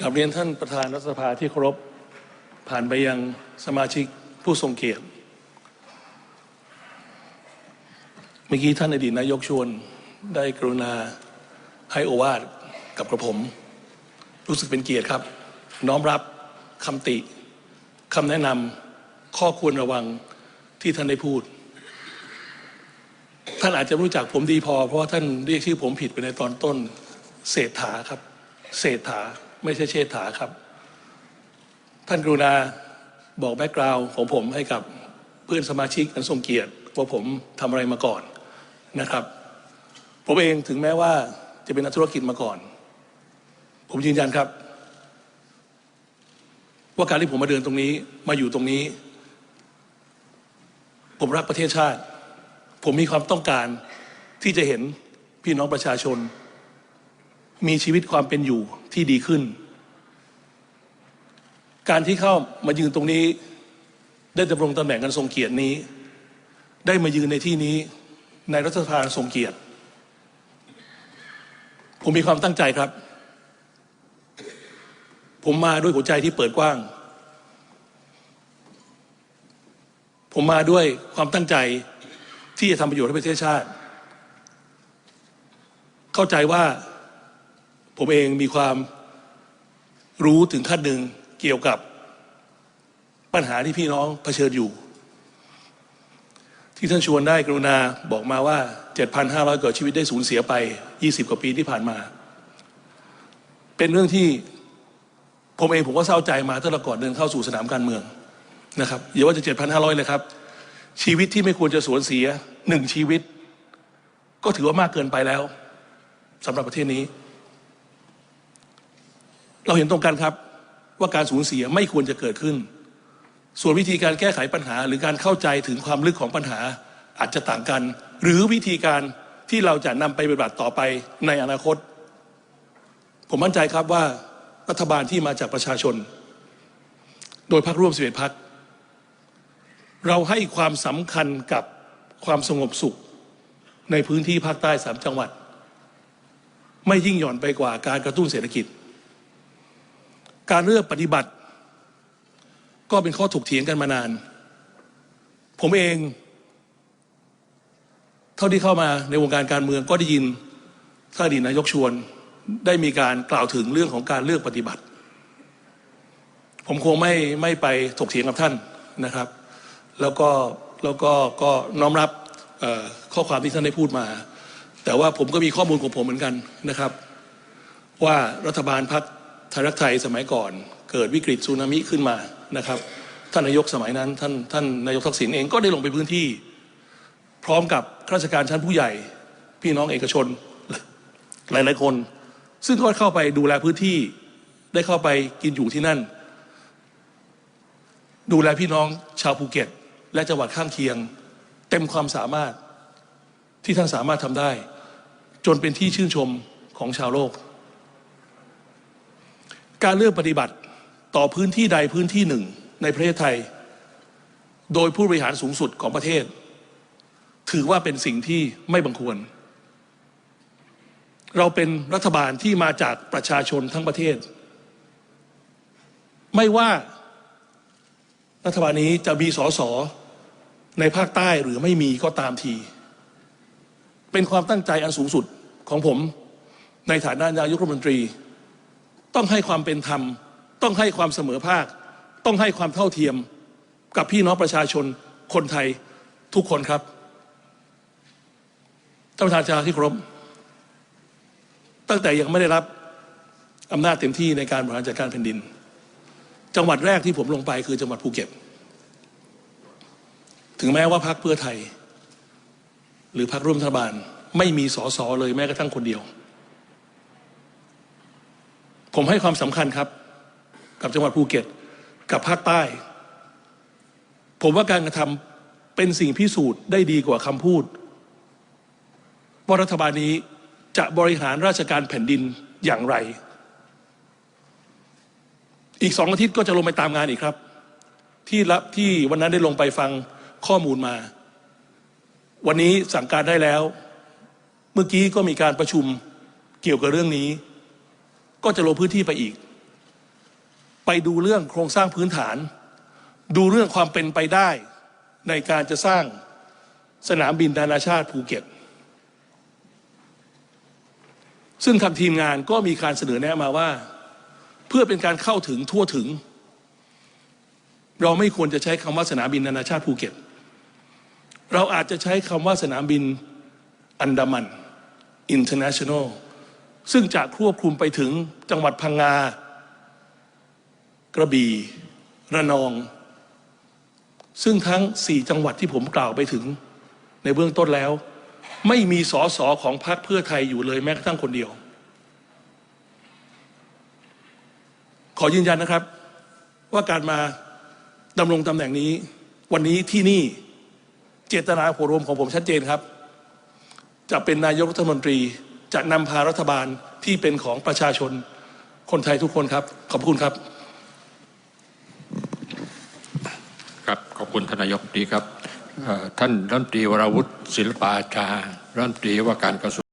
กับเรียนท่านประธานรัฐสภาที่เคารพผ่านไปยังสมาชิกผู้ทรงเกียรติ เมื่อกี้ท่านอดีตนายกชวนได้กรุณาให้โอวาทกับกระผม รู้สึกเป็นเกียรติครับ น้อมรับคำติคำแนะนำข้อควรระวังที่ท่านได้พูด ท่านอาจจะรู้จักผมดีพอ เพราะว่าท่านเรียกชื่อผมผิดไปในตอนต้นเศรษฐาครับ เศรษฐา ไม่ใช่เชษฐาครับ ท่านกรุณาบอกแบ็กกราวน์ของผมให้กับเพื่อนสมาชิกอันทรงเกียรติว่าผมทำอะไรมาก่อนนะครับ ผมเองถึงแม้ว่าจะเป็นนักธุรกิจมาก่อน ผมยืนยันครับ ว่าการที่ผมมาเดินตรงนี้มาอยู่ตรงนี้ ผมรักประเทศชาติ ผมมีความต้องการที่จะเห็นพี่น้องประชาชน มีชีวิตความเป็นอยู่ ที่ดีขึ้น การที่เข้ามายืนตรงนี้ ได้ดำรงตำแหน่งกันทรงเกียรตินี้ ได้มายืนในที่นี้ในรัฐสภาทรงเกียรติ ผมมีความตั้งใจครับ ผมมาด้วยหัวใจที่เปิดกว้าง ผมมาด้วยความตั้งใจที่จะทำประโยชน์ให้ประเทศชาติ เข้าใจว่า ผมเองมีความรู้ถึงขั้นหนึ่งเกี่ยวกับปัญหาที่พี่น้องเผชิญอยู่ ที่ท่านชวนได้กรุณาบอกมาว่า 7,500 กว่าชีวิตได้สูญเสียไป 20 กว่าปีที่ผ่านมา เป็นเรื่องที่ผมเองผมก็เศร้าใจมาตั้งแต่ก่อนเดินเข้าสู่สนามการเมืองนะครับอย่าว่าจะ 7,500 เลยครับ ชีวิตที่ไม่ควรจะสูญเสียหนึ่งชีวิต ก็ถือว่ามากเกินไปแล้วสำหรับประเทศนี้ เราเห็นตรงกันครับว่าการสูญเสียไม่ควรจะเกิดขึ้น ส่วนวิธีการแก้ไขปัญหา หรือการเข้าใจถึงความลึกของปัญหาอาจจะต่างกัน หรือวิธีการที่เราจะนำไปปฏิบัติต่อไปในอนาคต ผมมั่นใจครับว่ารัฐบาลที่มาจากประชาชน โดยพรรคร่วมสิบเอ็ดพรรคเราให้ความสำคัญกับความสงบสุขในพื้นที่ภาคใต้สามจังหวัด ไม่ยิ่งหย่อนไปกว่าการกระตุ้นเศรษฐกิจ การเลือกปฏิบัติ ก็เป็นข้อถกเถียงกันมานาน ผมเอง เท่าที่เข้ามาในวงการการเมืองก็ได้ยินท่านอดีตนายกชวนได้มีการกล่าวถึงเรื่องของการเลือกปฏิบัติ ผมคงไม่ไม่ไปถกเถียงกับท่านนะครับ แล้วก็แล้วก็ก็น้อมรับข้อความที่ท่านได้พูดมา แต่ว่าผมก็มีข้อมูลของผมเหมือนกันนะครับ ว่ารัฐบาลพัก ยรักไทยสมัยก่อน เกิดวิกฤตสึนามิขึ้นมานะครับ ท่านนายกสมัยนั้น ท่านท่านนายกทักษิณเองก็ได้ลงไปพื้นที่ พร้อมกับข้าราชการชั้นผู้ใหญ่ พี่น้องเอกชนหลาย ๆ คน ซึ่งก็เข้าไปดูแลพื้นที่ได้เข้าไปกินอยู่ที่นั่น ดูแลพี่น้องชาวภูเก็ต และจังหวัดข้างเคียง เต็มความสามารถที่ท่านสามารถทำได้ จนเป็นที่ชื่นชมของชาวโลก การเลือกปฏิบัติต่อพื้นที่ใดพื้นที่หนึ่งในประเทศไทย โดยผู้บริหารสูงสุดของประเทศ ถือว่าเป็นสิ่งที่ไม่บังควร เราเป็นรัฐบาลที่มาจากประชาชนทั้งประเทศ ไม่ว่ารัฐบาลนี้จะมีสสในภาคใต้หรือไม่มีก็ตามที เป็นความตั้งใจอันสูงสุดของผมในฐานะนายกรัฐมนตรี ต้องให้ความเป็นธรรม ต้องให้ความเสมอภาค ต้องให้ความเท่าเทียมกับพี่น้องประชาชนคนไทยทุกคนครับท่านประธานชาที่ครพตั้งแต่ยังไม่ได้รับอำนาจเต็มที่ในการบริหารจัดการแผ่นดิน จังหวัดแรกที่ผมลงไปคือจังหวัดภูเก็ต ถึงแม้ว่าพรรคเพื่อไทย หรือพรรคร่วมรัฐบาล ไม่มีสอสอเลยแม้กระทั่งคนเดียว ผมให้ความสำคัญครับ กับจังหวัดภูเก็ต กับภาคใต้ ผมว่าการกระทำเป็นสิ่งพิสูจน์ได้ดีกว่าคำพูดว่ารัฐบาลนี้จะบริหารราชการแผ่นดินอย่างไร อีกสองอาทิตย์ก็จะลงไปตามงานอีกครับ ที่รับที่วันนั้นได้ลงไปฟังข้อมูลมา วันนี้สั่งการได้แล้ว เมื่อกี้ก็มีการประชุมเกี่ยวกับเรื่องนี้ ก็จะลงพื้นที่ไปอีก ไปดูเรื่องโครงสร้างพื้นฐาน ดูเรื่องความเป็นไปได้ในการจะสร้างสนามบินนานาชาติภูเก็ต ซึ่งทางทีมงานก็มีการเสนอแนะมาว่า เพื่อเป็นการเข้าถึงทั่วถึง เราไม่ควรจะใช้คำว่าสนามบินนานาชาติภูเก็ต เราอาจจะใช้คำว่าสนามบินอันดามัน International ซึ่งจะควบคลุมไปถึงจังหวัดพังงา กระบี่ระนอง ซึ่งทั้งสี่จังหวัดที่ผมกล่าวไปถึง ในเบื้องต้นแล้ว ไม่มีสอสอของพรรคเพื่อไทยอยู่เลยแม้กระทั่งคนเดียว ขอยืนยันนะครับ ว่าการมาดำรงตำแหน่งนี้ วันนี้ที่นี่เจตนาโผรวมของผมชัดเจนครับ จะเป็นนายกรัฐมนตรี จะนำพารัฐบาลที่เป็นของประชาชนคนไทยทุกคนครับ ขอบคุณครับ ครับขอบคุณทนายกดีครับท่านรัฐมนตรีวราวุฒิศิลปาชารัฐมนตรีว่าการกระทรวง